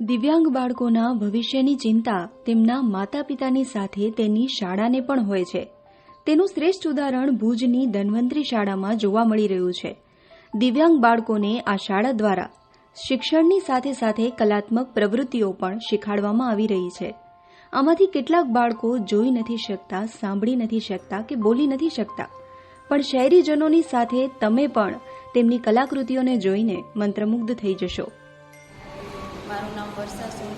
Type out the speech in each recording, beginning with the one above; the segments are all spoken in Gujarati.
દિવ્યાંગ બાળકોના ભવિષ્યની ચિંતા તેમના માતા પિતાની સાથે તેની શાળાને પણ હોય છે. તેનું શ્રેષ્ઠ ઉદાહરણ ભુજની ધન્વંતરી શાળામાં જોવા મળી રહ્યું છે. દિવ્યાંગ બાળકોને આ શાળા દ્વારા શિક્ષણની સાથે સાથે કલાત્મક પ્રવૃત્તિઓ પણ શીખવાડવામાં આવી રહી છે. આમાંથી કેટલાક બાળકો જોઈ નથી શકતા, સાંભળી નથી શકતા કે બોલી નથી શકતા. પણ શહેરીજનોની સાથે તમે પણ તેમની કલાકૃતિઓને જોઈને મંત્રમુગ્ધ થઈ જશો. મારું નામ વર્ષા સોન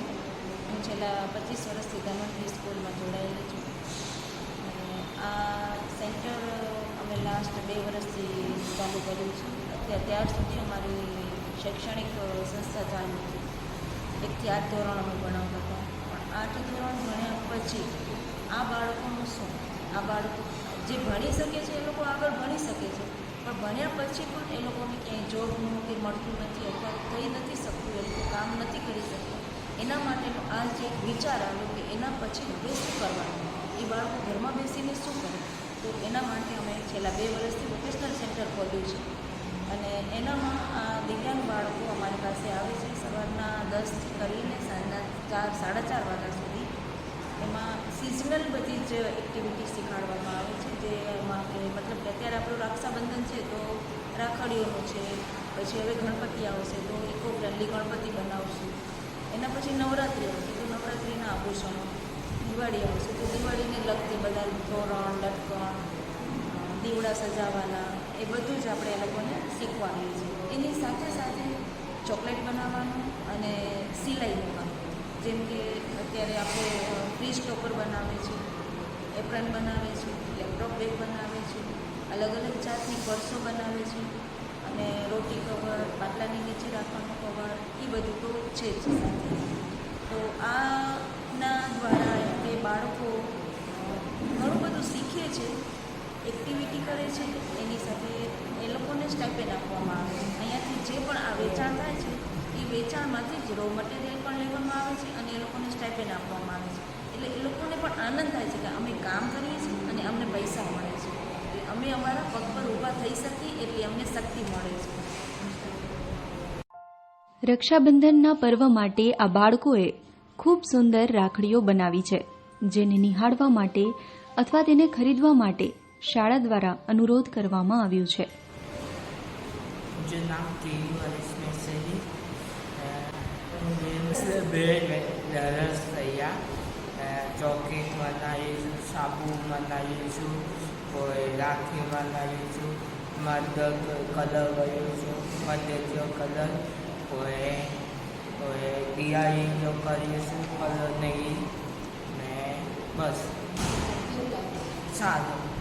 હું છેલ્લા પચીસ વર્ષથી ધનવંતરી સ્કૂલમાં જોડાયેલી છું. અને આ સેન્ટર અમે લાસ્ટ બે વર્ષથી ચાલુ કર્યું છે. અત્યારે ત્યાર સુધી અમારી શૈક્ષણિક સંસ્થા ચાલુ હતી એકથી આઠ ધોરણ અમે ભણાવતા હતા. પણ આઠ ધોરણ ભણ્યા પછી આ બાળકોનું શું? આ બાળકો જે ભણી શકે છે એ લોકો આગળ ભણી શકે છે. પણ ભણ્યા પછી પણ એ લોકોને ક્યાંય જોબનું કે મળતું નથી અથવા થઈ નથી શકતું, એ લોકો કામ નથી એના માટેનો આ જે વિચાર આવ્યો કે એના પછી હવે શું કરવાનું? એ બાળકો ઘરમાં બેસીને શું કરે? તો એના માટે અમે છેલ્લા બે વર્ષથી વોકેશનલ સેન્ટર ખોલ્યું છે. અને એનામાં આ દિવ્યાંગ બાળકો અમારી પાસે આવે છે સવારના દસથી કરીને સાંજના ચાર, સાડા ચાર વાગ્યા સુધી. એમાં સિઝનલ બધી જ એક્ટિવિટી શીખવાડવામાં આવે છે. જે એમાં કે મતલબ કે અત્યારે આપણું રક્ષાબંધન છે તો રાખડીઓનું છે, પછી હવે ગણપતિ આવશે તો ઇકો ફ્રેન્ડલી ગણપતિ બનાવશું એના પછી નવરાત્રિ આવશે તો નવરાત્રિના દિવાળી આવશે તો દિવાળીને લગતી બધા તોરણ લટકણ દીવડા સજાવવાના એ બધું જ આપણે એ લોકોને શીખવાડીએ છીએ. એની સાથે સાથે ચોકલેટ બનાવવાનું અને સિલાઈનું કામ જેમ કે અત્યારે આપણે ફ્રી સ્ટોપર બનાવે છે એપ્રન બનાવે છે લેપટોપ બેગ બનાવે છે અલગ અલગ જાતની પર્સો બનાવે છે અને રોટી કવર, પાટલાની નીચે રાખવાનું કવર, એ બધું તો છે જ. બાળકો ઘણું બધું શીખે છે એક્ટિવિટી કરે છે, એની સાથે એ લોકોને સ્ટાઇપેન્ડ આપવામાં આવે છે. અહીંયાથી જે પણ આ વેચાણ થાય છે, એ વેચાણમાંથી જ રો મટીરિયલ પણ લેવામાં આવે છે અને એ લોકોને સ્ટાઇપેન્ડ આપવામાં આવે છે. એટલે એ લોકોને પણ આનંદ થાય છે કે અમે કામ કરીએ છીએ અને અમને પૈસા મળે છે. એટલે અમે અમારા પગ પર ઊભા થઈ શકીએ એટલે અમને શક્તિ મળે છે. રક્ષાબંધનના પર્વ માટે આ બાળકોએ ખૂબ સુંદર રાખડીઓ બનાવી છે. જેને નિહાળવા માટે અથવા તેને ખરીદવા માટે શાળા દ્વારા અનુરોધ કરવામાં આવ્યો છે. ચોકલેટ મનાવીશું સાબુ મનાવીશું કોઈ રાખી મનાવીશું મદદ કલર કરીશું મદદીઓ કલર કોઈ કોઈ દિવાળીઓ કરીશું કલર નહીં બસ સારું